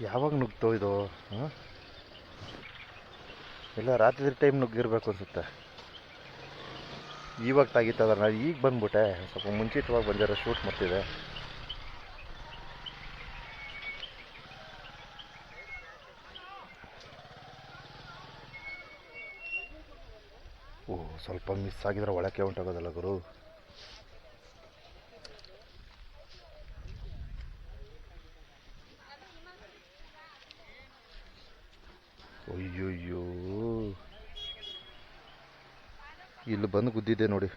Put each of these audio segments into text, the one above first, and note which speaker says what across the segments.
Speaker 1: ಯಾವಾಗ ನುಗ್ತೋ ಇದು ಎಲ್ಲ ರಾತ್ರಿ ಟೈಮ್ ನುಗ್ಗಿರ್ಬೇಕು ಅನ್ಸುತ್ತೆ. ಇವಾಗ ತಾಗಿತ್ತದ ನಾನು ಈಗ ಬಂದ್ಬಿಟ್ಟೆ. ಸ್ವಲ್ಪ ಮುಂಚಿತವಾಗಿ ಬಂದಿರೋ ಶೂಟ್ ಮಾಡ್ತಿದೆ ಓ, ಸ್ವಲ್ಪ ಮಿಸ್ ಆಗಿದ್ರೆ ಒಳಕ್ಕೆ ಉಂಟಾಗೋದಲ್ಲ ಗುರು? ಅಯ್ಯೋಯ್ಯೋ. ಇಲ್ಲಿ ಬಂದು ಗುದ್ದಿದ್ದೆ ನೋಡಿ.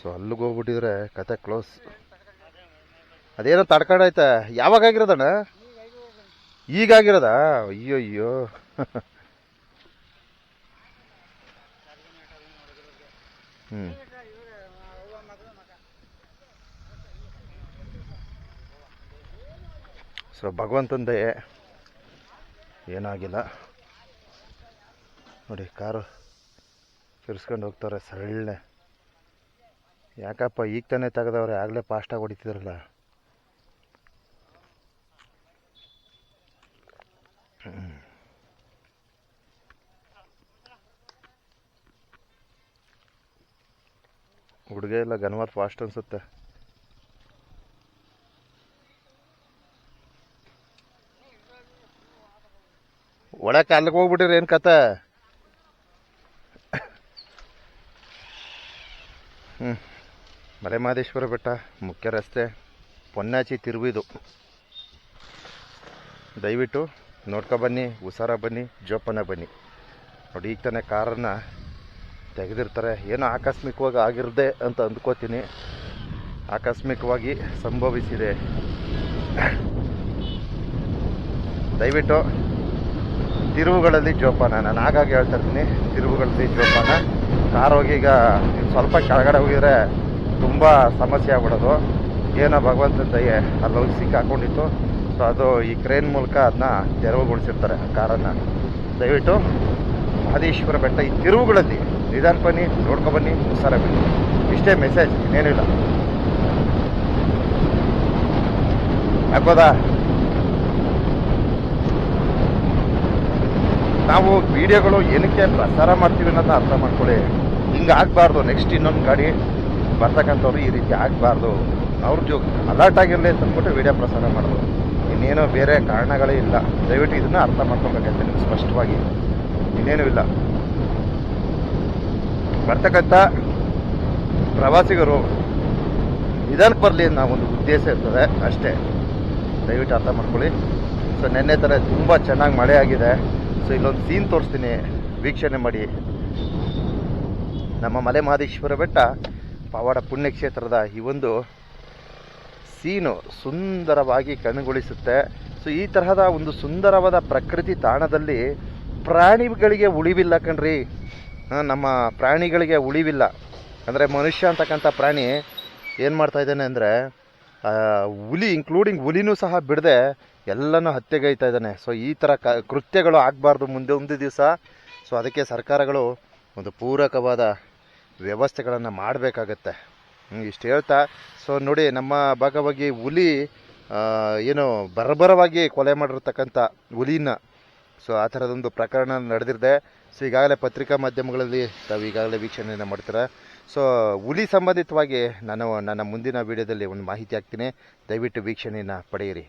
Speaker 1: ಸೊ ಅಲ್ಲಿಗೆ ಹೋಗ್ಬಿಟ್ಟಿದ್ರೆ ಕತೆ ಕ್ಲೋಸ್ ಅದೇನೋ ತಡ್ಕೊಂಡೈತೆ. ಯಾವಾಗ ಆಗಿರೋದಣ್ಣ ಈಗ ಅಯ್ಯೋ ಅಯ್ಯೋ ಹ್ಞೂ ಸೊ, ಭಗವಂತನ ದಯೆ. ಏನಾಗಿಲ್ಲ. ನೋಡಿ, ಕಾರು ತಿರ್ಸ್ಕೊಂಡು ಹೋಗ್ತಾರೆ ಸರಳನೆ. ಯಾಕಪ್ಪ, ಈಗ ತಾನೇ ತೆಗೆದವ್ರೆ, ಆಗಲೇ ಫಾಸ್ಟಾಗಿ ಹೊಡಿತಿದ್ರಲ್ಲ. ಹುಡುಗ ಇಲ್ಲ ಗನ್ವಾರ್ ಫಾಸ್ಟ್ ಅನ್ಸುತ್ತೆ. ಒಳಕ್ಕೆ ಅಲ್ಲಿಗೆ ಹೋಗ್ಬಿಟ್ಟಿರಿ ಏನು ಕತೆ? ಹ್ಞೂ ಮಲೆಮಹದೇಶ್ವರ ಬೆಟ್ಟ, ಮುಖ್ಯ ರಸ್ತೆ, ಪೊನ್ನಾಚಿ ತಿರುವಿದು. ದಯವಿಟ್ಟು ನೋಡ್ಕೊ ಬನ್ನಿ ಹುಷಾರ ಬನ್ನಿ, ಜೋಪಾನ ಬನ್ನಿ. ನೋಡಿ, ಈಗ ತಾನೇ ಕಾರನ್ನು ತೆಗೆದಿರ್ತಾರೆ. ಏನೋ ಆಕಸ್ಮಿಕವಾಗಿ ಆಗಿರದೆ ಅಂತ ಅಂದ್ಕೋತೀನಿ. ಆಕಸ್ಮಿಕವಾಗಿ ಸಂಭವಿಸಿದೆ. ದಯವಿಟ್ಟು ತಿರುವುಗಳಲ್ಲಿ ಜೋಪಾನ. ನಾನು ಹಾಗಾಗಿ ಹೇಳ್ತಾ ಇರ್ತೀನಿ, ತಿರುವುಗಳಲ್ಲಿ ಜೋಪಾನ. ಕಾರ್ ಇನ್ನು ಸ್ವಲ್ಪ ಕೆಳಗಡೆ ಹೋಗಿದ್ರೆ ತುಂಬ ಸಮಸ್ಯೆ ಆಗ್ಬಿಡೋದು. ಏನೋ ಭಗವಂತನ ದಯೆ ಅಲ್ಲಿ ಹೋಗಿ ಸಿಕ್ಕಾಕೊಂಡಿತ್ತು ಸೊ ಅದು ಈ ಕ್ರೇನ್ ಮೂಲಕ ಅದನ್ನ ತೆರವುಗೊಳಿಸಿರ್ತಾರೆ ಆ ಕಾರನ್ನು. ದಯವಿಟ್ಟು ಮಹದೇಶ್ವರ ಬೆಟ್ಟ ಈ ತಿರುವುಗಳಲ್ಲಿ ನಿಧಾನ ಬನ್ನಿ ನೋಡ್ಕೊಬನ್ನಿ ಹುಷಾರ ಬನ್ನಿ. ಇಷ್ಟೇ ಮೆಸೇಜ್ ಇನ್ನೇನಿಲ್ಲ ಹಾಕೋದಾ? ನಾವು ವಿಡಿಯೋಗಳು ಏನಕ್ಕೆ ಪ್ರಸಾರ ಮಾಡ್ತೀವಿ ಅನ್ನೋದನ್ನ ಅರ್ಥ ಮಾಡ್ಕೊಳ್ಳಿ. ಹಿಂಗೆ ಆಗಬಾರ್ದು ನೆಕ್ಸ್ಟ್ ಇನ್ನೊಂದು ಗಾಡಿ ಬರ್ತಕ್ಕಂಥವ್ರು ಈ ರೀತಿ ಆಗಬಾರ್ದು. ಅವ್ರ ಜೊ ಅಲರ್ಟ್ ಆಗಿರಲಿ ಅಂದ್ಬಿಟ್ಟು ವಿಡಿಯೋ ಪ್ರಸಾರ ಮಾಡೋದು. ಇನ್ನೇನೋ ಬೇರೆ ಕಾರಣಗಳೇ ಇಲ್ಲ. ದಯವಿಟ್ಟು ಇದನ್ನ ಅರ್ಥ ಮಾಡ್ಕೊಬೇಕಾಗತ್ತೆ ನಿಮ್ಗೆ ಸ್ಪಷ್ಟವಾಗಿ. ಇನ್ನೇನೂ ಇಲ್ಲ. ಬರ್ತಕ್ಕಂಥ ಪ್ರವಾಸಿಗರು ನಿಧಾನಕ್ಕೆ ಬರಲಿ ಅನ್ನೋ ಒಂದು ಉದ್ದೇಶ ಇರ್ತದೆ ಅಷ್ಟೇ. ದಯವಿಟ್ಟು ಅರ್ಥ ಮಾಡ್ಕೊಳ್ಳಿ. ಸೊ ನಿನ್ನೆ ಥರ ತುಂಬ ಚೆನ್ನಾಗಿ ಮಳೆ ಆಗಿದೆ. ಸೊ ಇಲ್ಲೊಂದು ಸೀನ್ ತೋರಿಸ್ತೀನಿ. ವೀಕ್ಷಣೆ ಮಾಡಿ. ನಮ್ಮ ಮಲೆ ಮಹದೇಶ್ವರ ಬೆಟ್ಟ, ಪವಾಡ ಪುಣ್ಯಕ್ಷೇತ್ರದ ಈ ಒಂದು ಸೀನು ಸುಂದರವಾಗಿ ಕಣ್ಣುಗೊಳಿಸುತ್ತೆ ಸೊ ಈ ತರಹದ ಒಂದು ಸುಂದರವಾದ ಪ್ರಕೃತಿ ತಾಣದಲ್ಲಿ ಪ್ರಾಣಿಗಳಿಗೆ ಉಳಿವಿಲ್ಲ ಕಣ್ರಿ. ನಮ್ಮ ಪ್ರಾಣಿಗಳಿಗೆ ಉಳಿವಿಲ್ಲ. ಅಂದರೆ ಮನುಷ್ಯ ಅಂತಕ್ಕಂಥ ಪ್ರಾಣಿ ಏನು ಮಾಡ್ತಾ ಇದ್ದಾನೆ ಅಂದರೆ ಹುಲಿ ಇನ್ಕ್ಲೂಡಿಂಗ್ ಹುಲಿನೂ ಸಹ ಬಿಡದೆ ಎಲ್ಲನೂ ಹತ್ಯೆಗೈತಾ ಇದ್ದಾನೆ. ಸೊ ಈ ಥರ ಕ, ಕೃತ್ಯಗಳು ಆಗಬಾರ್ದು ಮುಂದೆ, ಒಂದು ದಿವಸ. ಸೊ ಅದಕ್ಕೆ ಸರ್ಕಾರಗಳು ಒಂದು ಪೂರಕವಾದ ವ್ಯವಸ್ಥೆಗಳನ್ನು ಮಾಡಬೇಕಾಗತ್ತೆ. ಇಷ್ಟು ಹೇಳ್ತಾ. ಸೊ ನೋಡಿ, ನಮ್ಮ ಭಾಗವಾಗಿ ಹುಲಿ ಏನು ಬರಬರವಾಗಿ ಕೊಲೆ ಮಾಡಿರ್ತಕ್ಕಂಥ ಹುಲಿನ ಸೊ ಆ ಥರದೊಂದು ಪ್ರಕರಣ ನಡೆದಿದೆ ಸೊ ಈಗಾಗಲೇ ಪತ್ರಿಕಾ ಮಾಧ್ಯಮಗಳಲ್ಲಿ ತಾವು ಈಗಾಗಲೇ ವೀಕ್ಷಣೆಯನ್ನು ಮಾಡ್ತೀರಾ? ಸೊ ಹುಲಿ ಸಂಬಂಧಿತವಾಗಿ ನಾನು ನನ್ನ ಮುಂದಿನ ವಿಡಿಯೋದಲ್ಲಿ ಒಂದು ಮಾಹಿತಿ ಹಾಕ್ತೀನಿ. ದಯವಿಟ್ಟು ವೀಕ್ಷಣೆಯನ್ನು ಪಡೆಯಿರಿ.